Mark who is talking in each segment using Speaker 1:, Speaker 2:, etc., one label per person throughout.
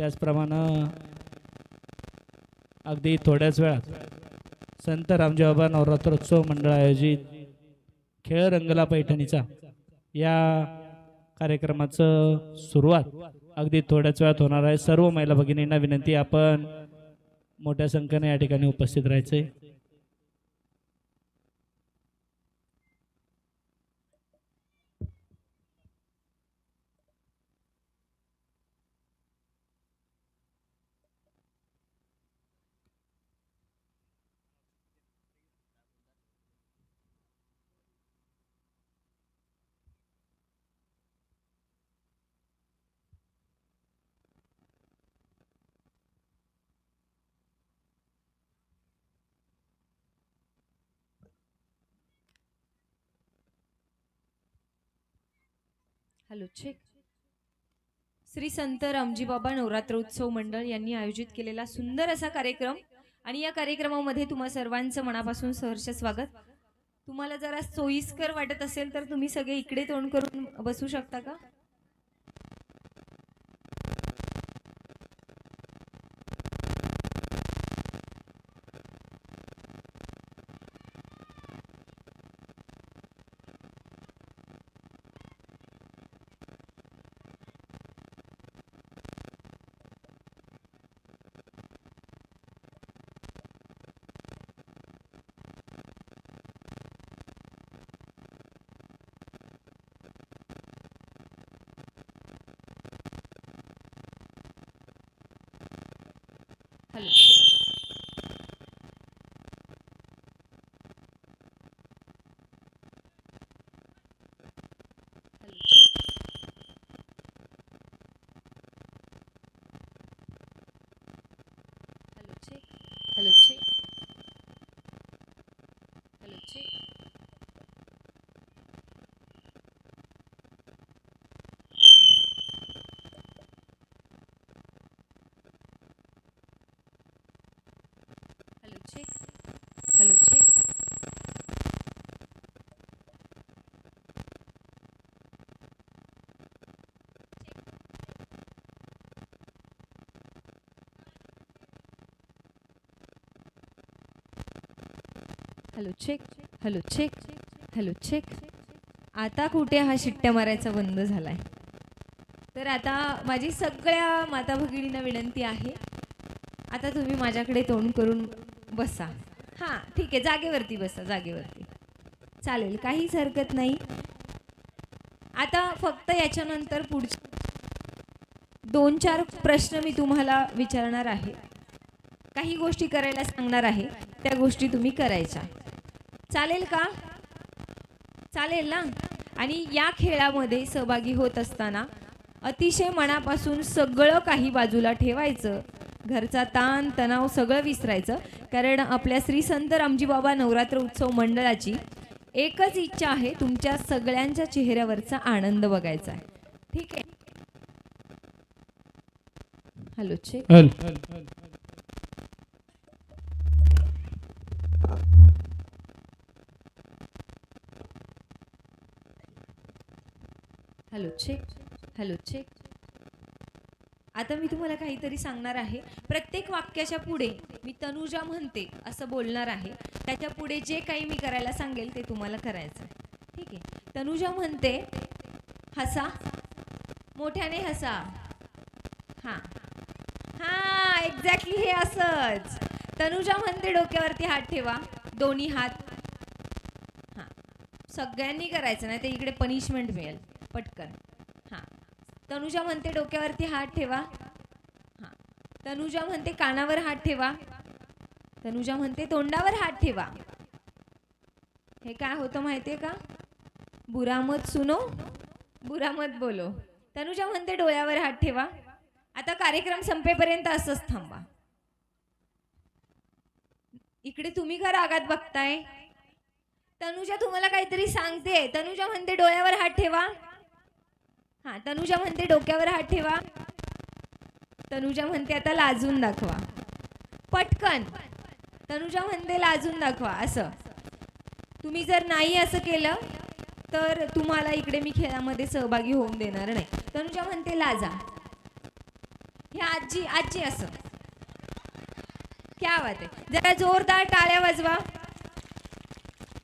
Speaker 1: त्याचप्रमाणे अगदी थोड्याच वेळात संत रामजी बाबा नवरात्रोत्सव मंडळ आयोजित खेळ रंगला पैठणीचा या कार्यक्रमाचं सुरुवात अगदी थोड्याच वेळात होणार आहे. सर्व महिला भगिनींना विनंती आपण मोठ्या संख्येने या ठिकाणी उपस्थित राहायचंय.
Speaker 2: हॅलो चेक श्री संत रामजी बाबा नवरात्रोत्सव मंडळ यांनी आयोजित केलेला सुंदर असा कार्यक्रम आणि या कार्यक्रमामध्ये तुम्हा सर्वांचं मनापासून सहर्ष स्वागत. तुम्हाला जरा सोयीस्कर वाटत असेल तर तुम्ही सगळे इकडे तोंड करून बसू शकता का? هلا Hello, check. Hello, check. Hello check hello check hello check. आता कुठे हा शिट्ट्या मारायचा बंद झाला आहे तर आता माझी सगळ्या माता भगिनींना विनंती आहे आता तुम्ही माझ्याकडे तोंड करून बसा. हां ठीक आहे जागेवरती बसा जागेवरती. चालेल काहीच हरकत नाही. आता फक्त याच्यानंतर पुढचे दोन चार प्रश्न मी तुम्हाला विचारणार आहे. काही गोष्टी करायला सांगणार आहे त्या गोष्टी तुम्ही करायच्या. चालेल का? चालेल ना? आणि या खेळामध्ये सहभागी होत असताना अतिशय मनापासून सगळं काही बाजूला ठेवायचं. घरचा ताण तणाव सगळं विसरायचं. कारण आपल्या श्री संत रामजी बाबा नवरात्र उत्सव मंडळाची एकच इच्छा आहे तुमच्या सगळ्यांच्या चेहऱ्यावरचा आनंद बघायचा आहे. ठीक आहे? Hello check.
Speaker 1: Hello
Speaker 2: check hello check आता मी तुम्हाला काहीतरी सांगणार आहे. प्रत्येक वाक्याच्या पुढे मी तनुजा म्हणते असं बोलणार आहे. त्याच्या पुढे जे काही मी करायला सांगेल ते तुम्हाला करायचं आहे. ठीक आहे? तनुजा म्हणते हसा. मोठ्याने हसा. हां. हां एक्झॅक्टली हे असंच. तनुजा म्हणते डोक्यावरती हात ठेवा. दोन्ही हात. हां. सगळ्यांनी करायचं नाही ते इकडे पनिशमेंट मिळेल. पटकन. हां. तनुजा म्हणते डोक्यावरती हात ठेवा. हां. तनुजा म्हणते कानावर हात ठेवा. तनुजा म्हणते तोंडावर हात ठेवा. हे काय होतं माहितीये का? बुरा मत सुनो बुरा मत बोलो. तनुजा म्हणते डोळ्यावर हात ठेवा. आता कार्यक्रम संपेपर्यंत असंच थांबा. इकडे तुम्ही का रागात बघताय? तनुजा तुम्हाला काहीतरी सांगते. तनुजा म्हणते डोळ्यावर हात ठेवा. हा तनुजा म्हणते डोक्यावर हात ठेवा. तनुजा म्हणते आता लाजून दाखवा. पटकन. तनुजा म्हणते लाजून दाखवा असं. तुम्ही जर नाही असं केलं तर तुम्हाला इकडे मी खेळामध्ये सहभागी होऊन देणार नाही. तनुजा म्हणते लाजा. हे आजी आजी असं. क्या बात आहे. जरा जोरदार टाळ्या वाजवा.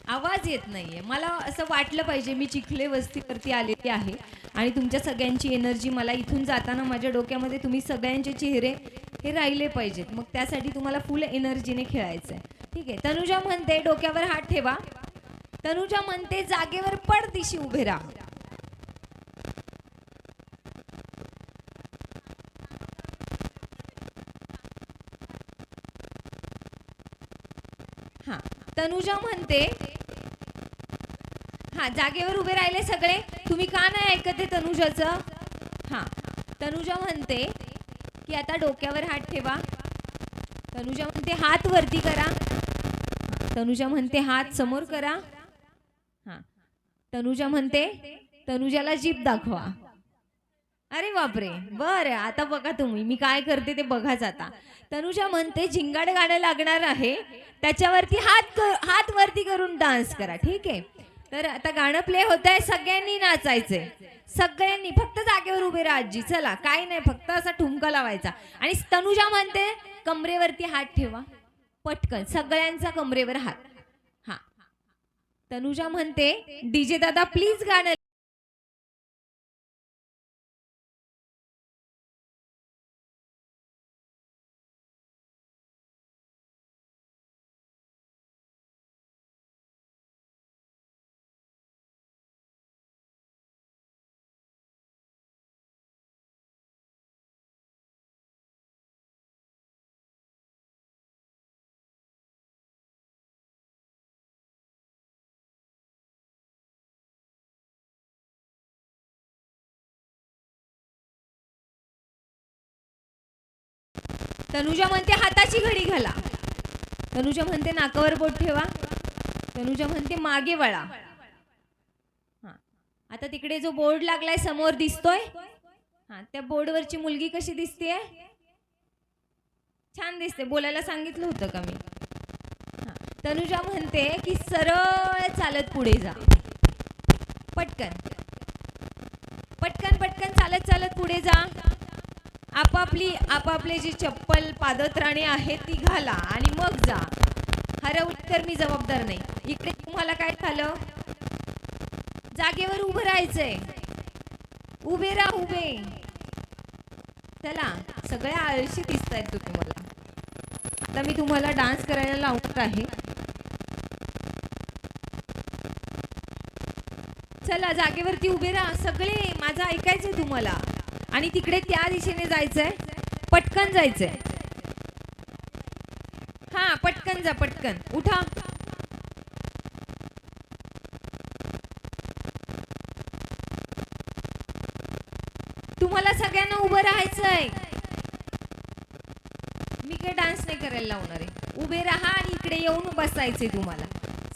Speaker 2: आवाज येत नाहीये. मला असं वाटलं पाहिजे मी चिखले वस्तीवरती आलेली आहे. आणि तुमच्या सगळ्यांची एनर्जी मला इथून जाताना माझ्या डोक्यामध्ये तुम्ही सगळ्यांचे चेहरे हे राहिले पाहिजेत. मग त्यासाठी तुम्हाला फुल एनर्जीने खेळायचं आहे ठीक आहे. तनुजा म्हणते डोक्यावर हात ठेवा. तनुजा म्हणते जागेवर पडदिशी उभे राहा. हा. तनुजा म्हणते हा जागेवर उभे राहिले सगळे. तुम्ही का नाही ऐकत आहे तनुजाचं? हा. तनुजा म्हणते की आता डोक्यावर हात ठेवा. तनुजा म्हणते हात वरती करा. तनुजा म्हणते हात समोर करा. हा. तनुजा म्हणते तनुजाला जीप दाखवा. अरे बापरे. बर. आता बघा तुम्ही. मी काय करते ते बघाच आता. तनुजा म्हणते झिंगाड गाणं लागणार आहे. त्याच्यावरती हात हात वरती करून डान्स करा. ठीक आहे. तर आता गाणं प्ले होत आहे सगळ्यांनी नाचायचंय. सगळ्यांनी फक्त जागेवर उभे राहा आजी. चला काय नाही फक्त असा ठुमका लावायचा. आणि तनुजा म्हणते कमरेवरती हात ठेवा. पटकन सगळ्यांचा कमरेवर हात. हा. तनुजा म्हणते डीजे दादा प्लीज गाणं तनुजा म्हणते हाताची घडी घाला. तनुजा म्हणते नाकावर बोट ठेवा. तनुजा म्हणते मागे वळा. हा. आता तिकडे जो बोर्ड लागलाय समोर दिसतोय. हा त्या बोर्डवरची मुलगी कशी दिसतेय? छान दिसते. बोलायला सांगितलं होतं का मी? तनुजा म्हणते की सरळ चालत पुढे जा. पटकन. पटकन पटकन चालत चालत पुढे जा. आपापली आपापले जी चप्पल पादत्राणे आहेत ती घाला आणि मग जा. हरवली तर मी जबाबदार नाही. इकडे तुम्हाला काय झालं? जागेवर उभं राहायचंय. उभे राहा उभे. चला सगळ्या आळशी दिसत आहेत तुम्ही मला. आता मी तुम्हाला डान्स करायला लावणार आहे. चला जागेवरती उभे राहा. सगळे माझं ऐकायचंय तुम्हाला. आणि तिकडे त्या दिशेने जायचंय. पटकन जायचंय. हा पटकन जा पटकन. उठा. तुम्हाला सगळ्यांना उभं राहायचंय. मी काय डान्स नाही करायला लावणार आहे. उभे राहा आणि इकडे येऊन बसायचे तुम्हाला.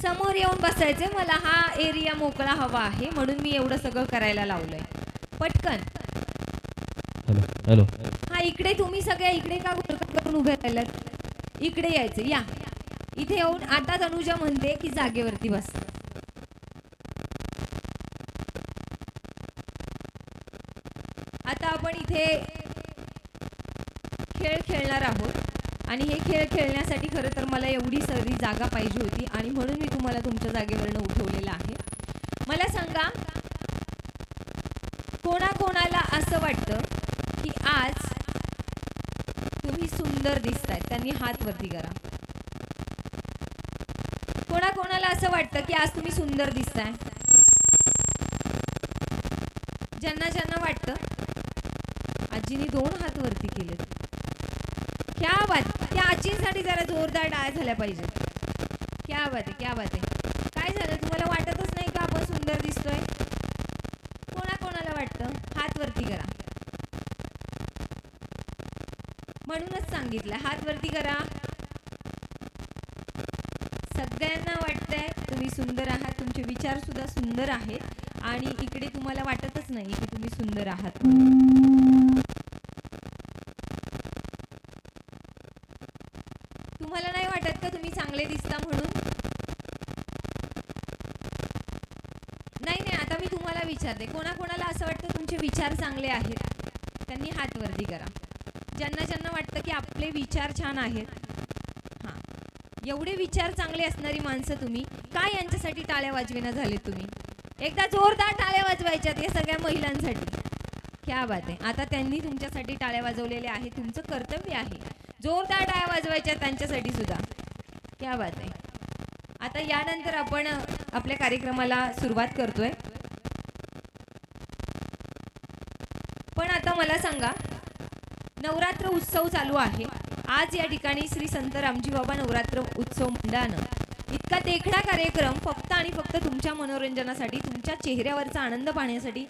Speaker 2: समोर येऊन बसायचे मला हा एरिया मोकळा हवा आहे म्हणून मी एवढं सगळं करायला लावलंय. पटकन.
Speaker 3: Hello hello.
Speaker 2: हा इकडे तुम्ही सगळ्या इकडे का गुरकत करून उभे राहिलात? इकडे यायचं या. इथे येऊन आता तनुजा म्हणते की जागेवरती बस. आता आपण इथे खेळ खेळणार आहोत. आणि हे खेळ खेळण्यासाठी खरं तर मला एवढी सगळी जागा पाहिजे होती आणि म्हणून मी तुम्हाला तुमच्या जागेवरनं उठवलेलं आहे. मला सांगा कोणाकोणाला असं वाटतं सुंदर सुंदर दिसताय त्यांनी हात वरती करा. कोणाकोणाला असं वाटतं की आज तुम्ही सुंदर दिसताय? ज्यांना ज्यांना वाटतं. आजीने दोन हात वरती केलेत. क्या बात त्या आजींसाठी जरा जोरदार डाळ झाल्या पाहिजे. क्या बात आहे क्या बात आहे काय झालं तुम्हाला वाटतच नाही का आपण सुंदर दिसतोय कोणाकोणाला वाटतं हात वरती करा म्हणूनच सांगितलं. हात वरती करा. सगळ्यांना वाटतंय तुम्ही सुंदर आहात. तुमचे विचार सुद्धा सुंदर आहेत. आणि इकडे तुम्हाला वाटतच नाही की तुम्ही सुंदर आहात तुम्हाला नाही वाटत का तुम्ही चांगले दिसता म्हणून? नाही नाही आता मी तुम्हाला विचारते. कोणाकोणाला असं वाटतं तुमचे विचार चांगले आहेत? त्यांनी हात वरती करा. ज्यांना ज्यांना वाटतं की आपले विचार छान आहेत. हां. एवढे विचार चांगले असणारी माणसं तुम्ही. काय यांच्यासाठी टाळ्या वाजविना झाले तुम्ही? एकदा जोरदार टाळ्या वाजवायच्यात या सगळ्या महिलांसाठी. क्या बात आहे. आता त्यांनी तुमच्यासाठी टाळ्या वाजवलेल्या आहे तुमचं कर्तव्य आहे. जोरदार टाळ्या वाजवायच्या त्यांच्यासाठी सुद्धा. क्या बात आहे. आता यानंतर आपण आपल्या कार्यक्रमाला सुरुवात करतोय. पण आता मला सांगा नवरात्र उत्सव चालू आहे. आज या ठिकाणी श्री संत रामजी बाबा नवरात्र उत्सव मंडळानं इतका देखणा कार्यक्रम फक्त आणि फक्त तुमच्या मनोरंजनासाठी तुमच्या चेहऱ्यावरचा आनंद पाहण्यासाठी